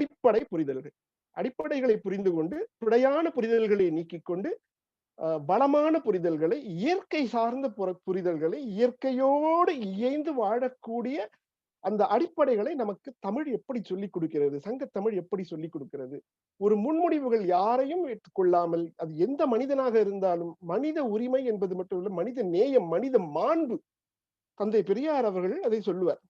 அடிப்படை புரிதல்கள். அடிப்படைகளை புரிந்து கொண்டு பிழையான புரிதல்களை நீக்கிக் கொண்டு அஹ், பலமான புரிதல்களை இயற்கை சார்ந்த புரிதல்களை இயற்கையோடு இயைந்து வாழக்கூடிய அந்த அடிப்படைகளை நமக்கு தமிழ் எப்படி சொல்லிக் கொடுக்கிறது சங்க தமிழ் எப்படி சொல்லிக் கொடுக்கிறது? ஒரு முன்முடிவுகள் யாரையும் ஏற்றுக்கொள்ளாமல் அது எந்த மனிதனாக இருந்தாலும் மனித உரிமை என்பது மட்டுமல்ல மனித நேயம் மனித மாண்பு. தந்தை பெரியார் அவர்கள் அதை சொல்லுவார்.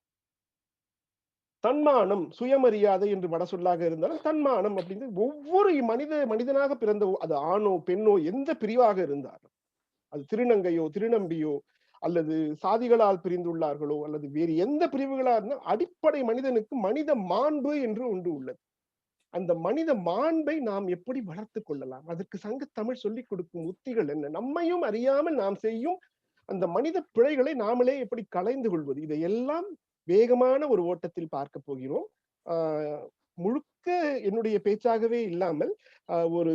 தன்மானம் சுயமரியாதை என்று வட சொல்லாக இருந்தாலும் தன்மானம் அப்படிங்கிறது ஒவ்வொரு மனித மனிதனாக பிறந்த அது ஆணோ பெண்ணோ எந்த பிரிவாக இருந்தாலும் அது திருநங்கையோ திருநம்பியோ அல்லது சாதிகளால் பிரிந்துள்ளார்களோ அல்லது வேறு எந்த பிரிவுகளா இருந்தால் அடிப்படை மனிதனுக்கு மனித மாண்பு என்று ஒன்று உள்ளது. அந்த மனித மாண்பை நாம் எப்படி வளர்த்து கொள்ளலாம்? அதற்கு சங்க தமிழ் சொல்லிக் கொடுக்கும் உத்திகள் என்ன? நம்மையும் அறியாமல் நாம் செய்யும் அந்த மனித பிழைகளை நாமளே எப்படி கலைந்து கொள்வது? இதையெல்லாம் வேகமான ஒரு ஓட்டத்தில் பார்க்க போகிறோம். ஆஹ் முழுக்க என்னுடைய பேச்சாகவே இல்லாமல் ஆஹ் ஒரு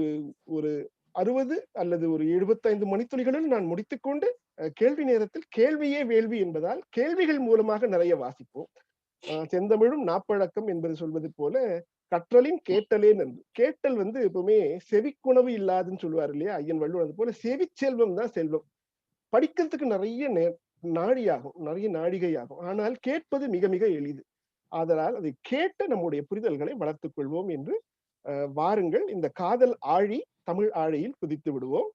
ஒரு அறுபது அல்லது ஒரு எழுபத்தைந்து மணித்துளிகளில் நான் முடித்துக்கொண்டு அஹ், கேள்வி நேரத்தில் கேள்வியே வேள்வி என்பதால் கேள்விகள் மூலமாக நிறைய வாசிப்போம். ஆஹ், செந்தமிழும் நாப்பழக்கம் என்பது சொல்வது போல கற்றலின் கேட்டலே நன்று. கேட்டல் வந்து எப்பவுமே செவிக்குணவு இல்லாதுன்னு சொல்லுவார் இல்லையா? ஐயன் வள்ளுவர் அது போல செவிச்செல்வம் தான் செல்வம். படிக்கிறதுக்கு நிறைய நே நாடியாகும் நிறைய நாழிகை ஆகும் ஆனால் கேட்பது மிக மிக எளிது. ஆதலால் அதை கேட்ட நம்முடைய புரிதல்களை வளர்த்துக் கொள்வோம் என்று அஹ், வாருங்கள். இந்த காதல் ஆழி தமிழ் ஆழியில் குதித்து விடுவோம்.